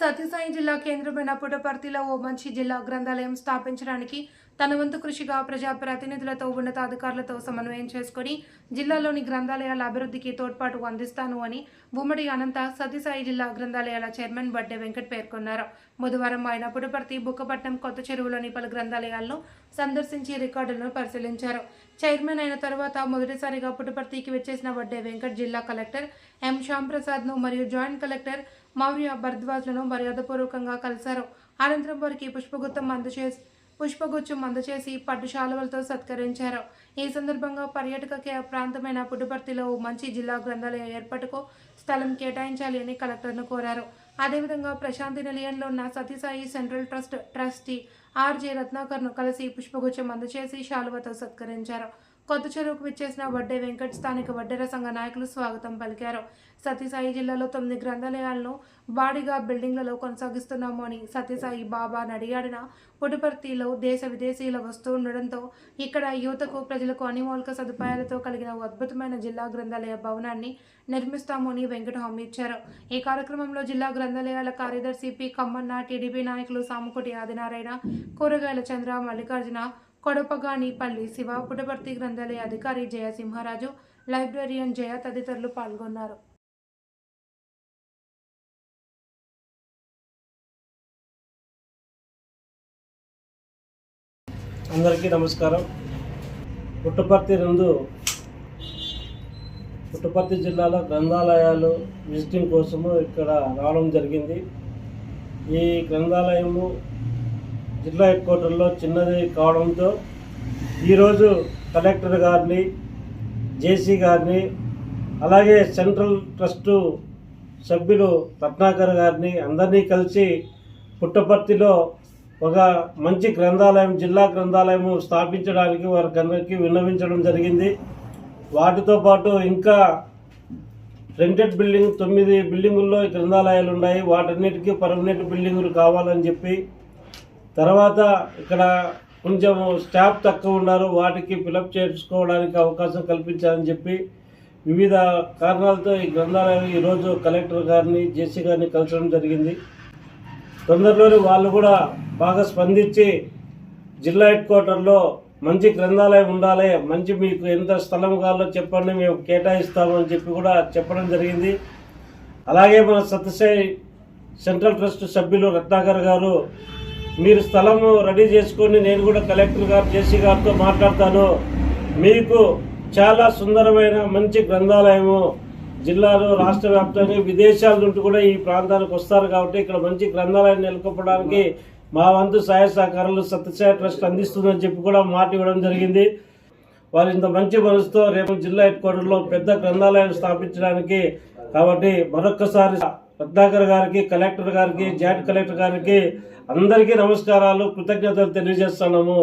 సత్యసాయి జిల్లా కేంద్రమైన పుట్టపర్తిలో ఓ మంచి జిల్లా గ్రంథాలయం స్థాపించడానికి తన వంతు కృషిగా ప్రజా ప్రతినిధులతో ఉన్నతాధికారులతో సమన్వయం చేసుకుని జిల్లాలోని గ్రంథాలయాల అభివృద్ధికి తోడ్పాటు అందిస్తాను అని ఉమ్మడి అనంత సత్యసాయి జిల్లా గ్రంథాలయాల చైర్మన్ బడ్డే వెంకట్ పేర్కొన్నారు. బుధవారం ఆయన పుడపర్తి బుక్కపట్నం కొత్త చెరువులోని పలు గ్రంథాలయాలను సందర్శించి రికార్డులను పరిశీలించారు. చైర్మన్ అయిన తర్వాత మొదటిసారిగా పుట్టపర్తికి వచ్చేసిన వడ్డే వెంకట్ జిల్లా కలెక్టర్ ఎం. శ్యాంప్రసాద్ను మరియు జాయింట్ కలెక్టర్ మౌర్య భరద్వాజ్లను మర్యాదపూర్వకంగా కలిశారు. అనంతరం వారికి పుష్పగుత్తం అందజేసి పుష్పగుచ్చం అందచేసి పట్టు శాలువలతో సత్కరించారు. ఈ సందర్భంగా పర్యాటక కే- ప్రాంతమైన పుట్టుపర్తిలో ఓ మంచి జిల్లా గ్రంథాలయ ఏర్పాటుకు స్థలం కేటాయించాలి అని కలెక్టర్ను కోరారు. అదేవిధంగా ప్రశాంతి నిలయంలో ఉన్న Sathya Sai central trust trustee RJ రత్నాకర్ను కలిసి పుష్పగుచ్చం అందచేసి శాలువతో సత్కరించారు. కొత్త చెరువుకు విచ్చేసిన వడ్డే వెంకట్ స్థానిక వడ్డెర సంఘ నాయకులు స్వాగతం పలికారు. సత్యసాయి జిల్లాలో తొమ్మిది గ్రంథాలయాలను బాడీగా బిల్డింగ్లలో కొనసాగిస్తున్నాము అని సత్యసాయి బాబా నడియాడిన పుట్టుపర్తిలో దేశ విదేశీయుల వస్తూ ఉండడంతో ఇక్కడ యువతకు ప్రజలకు అన్ని మౌలిక సదుపాయాలతో కలిగిన అద్భుతమైన జిల్లా గ్రంథాలయ భవనాన్ని నిర్మిస్తాము అని వెంకట హామీ ఇచ్చారు. ఈ కార్యక్రమంలో జిల్లా గ్రంథ గ్రంథాలయాల కార్యదర్శి పి. కమ్మన్న టీడీపీ నాయకులు సాముకోటి ఆదినారాయణ కూరగాయల చంద్ర మల్లికార్జున కొడపగాని పల్లి శివ పుట్టపర్తి గ్రంథాలయ అధికారి జయసింహరాజు లైబ్రరియన్ జయ తదితరులు పాల్గొన్నారు. అందరికీ నమస్కారం. పుట్టపర్తి నందు పుట్టపర్తి జిల్లాలో గ్రంథాలయాలు విజిటింగ్ కోసము ఇక్కడ రావడం జరిగింది. ఈ గ్రంథాలయము జిల్లా హెడ్ క్వార్టర్లో చిన్నది కావడంతో ఈరోజు కలెక్టర్ గారిని జేసీ గారిని అలాగే సెంట్రల్ ట్రస్టు సభ్యులు రత్నాకర్ గారిని అందరినీ కలిసి పుట్టపర్తిలో ఒక మంచి గ్రంథాలయం జిల్లా గ్రంథాలయము స్థాపించడానికి వారికి అందరికీ విన్నవించడం జరిగింది. వాటితో పాటు ఇంకా రెంటెడ్ బిల్డింగ్ తొమ్మిది బిల్డింగుల్లో గ్రంథాలయాలు ఉన్నాయి వాటన్నిటికీ పర్మనెంట్ బిల్డింగులు కావాలని చెప్పి తర్వాత ఇక్కడ కొంచెం స్టాఫ్ తక్కువ ఉన్నారు. వాటికి ఫిలప్ చేసుకోవడానికి అవకాశం కల్పించాలని చెప్పి వివిధ కారణాలతో ఈ గ్రంథాలయం ఈరోజు కలెక్టర్ గారిని జేసీ గారిని కలిసడం జరిగింది. తొందరలోనే వాళ్ళు కూడా బాగా స్పందించి జిల్లా హెడ్ క్వార్టర్లో మంచి గ్రంథాలయం ఉండాలి మంచి మీకు ఎంత స్థలం కావాలో చెప్పండి మేము కేటాయిస్తామని చెప్పి కూడా చెప్పడం జరిగింది. అలాగే మన సత్యసాయి సెంట్రల్ ట్రస్ట్ సభ్యులు రత్నాకర్ గారు మీరు స్థలము రెడీ చేసుకొని నేను కూడా కలెక్టర్ గారు జేసీ గారితో మాట్లాడతాను. మీకు చాలా సుందరమైన మంచి గ్రంథాలయము జిల్లాలో రాష్ట్ర వ్యాప్తంగా విదేశాల నుండి కూడా ఈ ప్రాంతానికి వస్తారు కాబట్టి ఇక్కడ మంచి గ్రంథాలయం నెలకొప్పడానికి మా వంతు సహాయ సహకారాలు సత్యసాయి ట్రస్ట్ అందిస్తుందని చెప్పి కూడా మాట ఇవ్వడం జరిగింది. వారు ఇంత మంచి మనసుతో రేపు జిల్లా హెడ్ క్వార్టర్లో పెద్ద గ్రంథాలయం స్థాపించడానికి కాబట్టి మరొక్కసారి రత్నాకర్ గారికి కలెక్టర్ గారికి జాయింట్ కలెక్టర్ గారికి అందరికీ నమస్కారాలు కృతజ్ఞతలు తెలియజేస్తున్నాము.